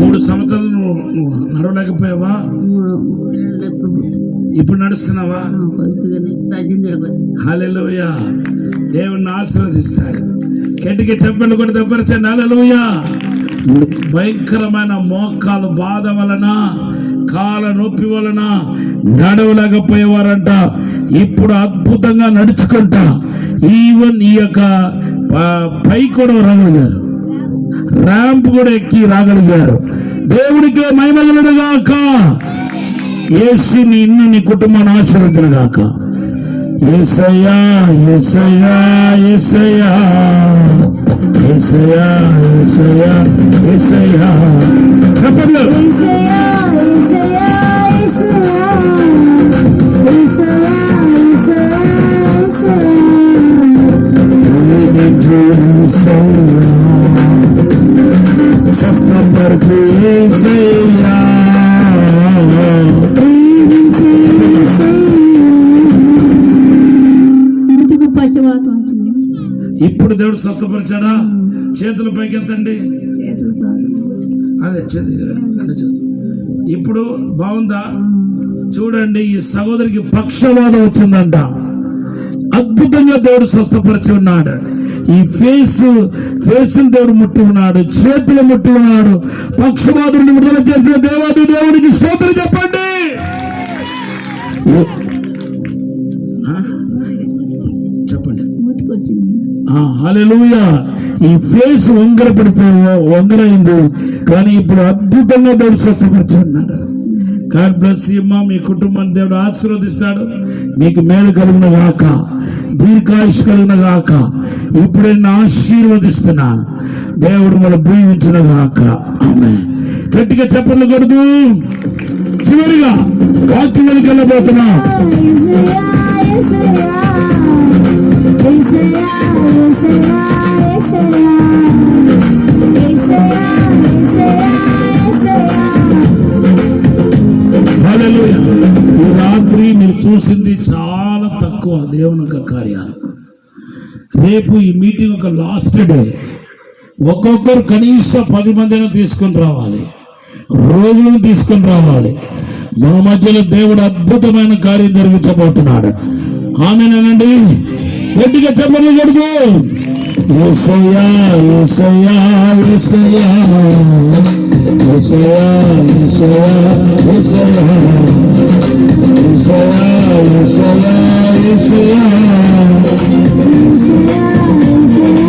మూడు సంవత్సరాలు నువ్వు నువ్వు నడవలేకపోయావా? ఇప్పుడు నడుస్తున్నావా? హల్లెలూయా. దేవుణ్ణి ఆశీర్వదిస్తాడు. గట్టిగా చెప్పండి కూడా దెబ్బరచండి హల్లెలూయా. భయంకరమైన మోకాలు బాధ వలన కాల నొప్పి వలన నడవలేకపోయేవారంట. ఇప్పుడు అద్భుతంగా నడుచుకుంటా. ఈవెన్ ఈ యొక్క ఆ, పై కూడా రాగలిగారు. ర్యాంప్ కూడా ఎక్కి రాగలిగారు. దేవుడికే మహిమగలడు గాక నీ నిన్ను నీ కుటుంబాన్ని ఆశీర్వదించను గాక ఏసయ్యా ఏసయ్యా ఏసయ్యా ఏసయ్యా ఏసయ్యా ఏసయ్యా. చెప్పండి. వచ్చింది ఇప్పుడు దేవుడు స్వస్థపరిచాడా? చేతుల కాదు అదే చేతి. ఇప్పుడు బాగుందా? చూడండి ఈ సహోదరికి పక్షవాదం వచ్చిందంట. అద్భుతంగా దేవుడు స్వస్థపరిచి ఉన్నాడు. ఈ ఫేస్ ఫేస్ దేవుడు ముట్టి ఉన్నాడు చేతులు ముట్టి ఉన్నాడు. పక్షవాదుడిని విడుదల చేసిన దేవాది దేవుడికి స్తోత్రం చెప్పండి. ఈ ఫేస్ వంగర పడిపోయి వంగరైంది కానీ ఇప్పుడు అద్భుతంగా దేవుడు స్వస్థపరిచి ఉన్నాడు గాడ్ బ్లెస్ అమ్మా. మీ కుటుంబాన్ని దేవుడు ఆశీర్వదిస్తాడు. మీకు మేలు కలిగిన గాక దీర్ఘాయుష్ కలిగిన గాక ఇప్పుడే నేను ఆశీర్వదిస్తున్నాను. దేవుడు మన దీవించిన గాక. ఆమె గట్టిగా చెప్పలు కొడుతూ చివరిగా వాక్యం వెళ్ళబోతున్నా. చూసింది చాలా తక్కువ దేవుని యొక్క కార్యాలు. రేపు ఈ మీటింగ్ ఒక లాస్ట్ డే. ఒక్కొక్కరు కనీసం పది మందిని తీసుకొని రావాలి. రోజులను తీసుకొని రావాలి. మన మధ్యలో దేవుడు అద్భుతమైన కార్యం జరిగించబోతున్నాడు. ఆమెనండి గట్టిగా చెప్పండి కొడుకు ఏసయ్యా ఏసయ్యా ఏసయ్యా. Thank.